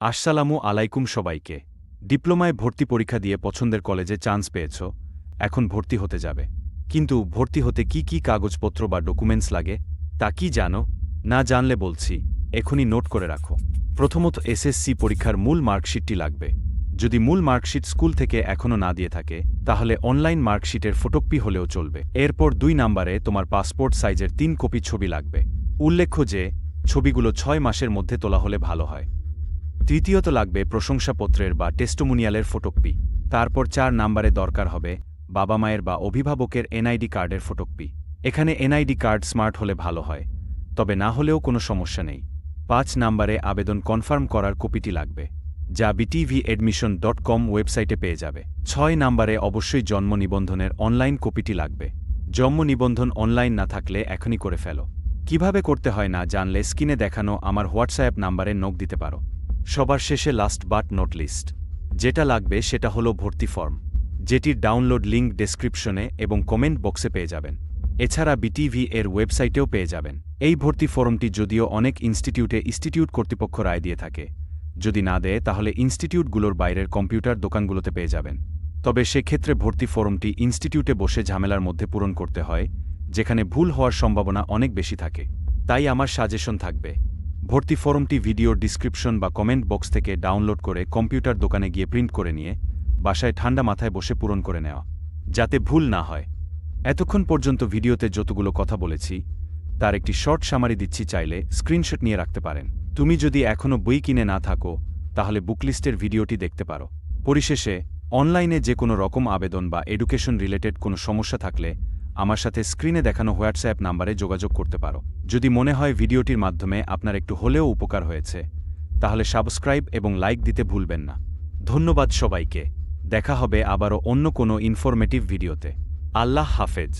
আসসালামু আলাইকুম সবাইকে। ডিপ্লোমায় ভর্তি পরীক্ষা দিয়ে পছন্দের কলেজে চান্স পেয়েছ, এখন ভর্তি হতে যাবে। কিন্তু ভর্তি হতে কি কি কাগজপত্র বা ডকুমেন্টস লাগে, তা কি জানো? না জানলে বলছি, এখনই নোট করে রাখো। প্রথমত এসএসসি পরীক্ষার মূল মার্কশিটটি লাগবে। যদি মূল মার্কশিট স্কুল থেকে এখনও না দিয়ে থাকে, তাহলে অনলাইন মার্কশিটের ফটোকপি হলেও চলবে। এরপর দুই নাম্বারে তোমার পাসপোর্ট সাইজের তিন কপি ছবি লাগবে। উল্লেখ্য যে, ছবিগুলো ছয় মাসের মধ্যে তোলা হলে ভালো হয়। তৃতীয়ত লাগবে প্রশংসাপত্রের বা টেস্টোমোনিয়ালের ফটোকপি। তারপর চার নাম্বারে দরকার হবে বাবা মায়ের বা অভিভাবকের এনআইডি কার্ডের ফটোকপি। এখানে এনআইডি কার্ড স্মার্ট হলে ভালো হয়, তবে না হলেও কোনো সমস্যা নেই। পাঁচ নাম্বারে আবেদন কনফার্ম করার কপিটি লাগবে, যা বিটিভি এডমিশন ডট কম ওয়েবসাইটে পেয়ে যাবে। ছয় নাম্বারে অবশ্যই জন্ম নিবন্ধনের অনলাইন কপিটি লাগবে। জন্ম নিবন্ধন অনলাইন না থাকলে এখনই করে ফেলো। কীভাবে করতে হয় না জানলে স্ক্রিনে দেখানো আমার হোয়াটসঅ্যাপ নাম্বারে নোক দিতে পারো। সবার শেষে লাস্ট বাট নোট লিস্ট যেটা লাগবে সেটা হলো ভর্তি ফর্ম যেটির ডাউনলোড লিঙ্ক ডেসক্রিপশনে এবং কমেন্ট বক্সে পেয়ে যাবেন। এছাড়া বিটিভি এর ওয়েবসাইটেও পেয়ে যাবেন। এই ভর্তি ফর্মটি যদিও অনেক ইনস্টিটিউটে ইনস্টিটিউট কর্তৃপক্ষ রায় দিয়ে থাকে, যদি না দেয় তাহলে ইনস্টিটিউটগুলোর বাইরের কম্পিউটার দোকানগুলোতে পেয়ে যাবেন। তবে সেক্ষেত্রে ভর্তি ফর্মটি ইনস্টিটিউটে বসে ঝামেলার মধ্যে পূরণ করতে হয়, যেখানে ভুল হওয়ার সম্ভাবনা অনেক বেশি থাকে। তাই আমার সাজেশন থাকবে ভর্তি ফর্মটি ভিডিওর ডিসক্রিপশন বা কমেন্ট বক্স থেকে ডাউনলোড করে কম্পিউটার দোকানে গিয়ে প্রিন্ট করে নিয়ে বাসায় ঠান্ডা মাথায় বসে পূরণ করে নেওয়া, যাতে ভুল না হয়। এতক্ষণ পর্যন্ত ভিডিওতে যতগুলো কথা বলেছি, তার একটি শর্ট সামারি দিচ্ছি চাইলে স্ক্রিনশট নিয়ে রাখতে পারেন। তুমি যদি এখনও বই কিনে না থাকো, তাহলে বুকলিস্টের ভিডিওটি দেখতে পারো। পরিশেষে, অনলাইনে যে কোনো রকম আবেদন বা এডুকেশন রিলেটেড কোনো সমস্যা থাকলে আমার সাথে স্ক্রিনে দেখানো হোয়াটসঅ্যাপ নাম্বারে যোগাযোগ করতে পারো। যদি মনে হয় ভিডিওটির মাধ্যমে আপনার একটু হলেও উপকার হয়েছে, তাহলে সাবস্ক্রাইব এবং লাইক দিতে ভুলবেন না। ধন্যবাদ সবাইকে। দেখা হবে আবারও অন্য কোনো ইনফরমেটিভ ভিডিওতে। আল্লাহ হাফেজ।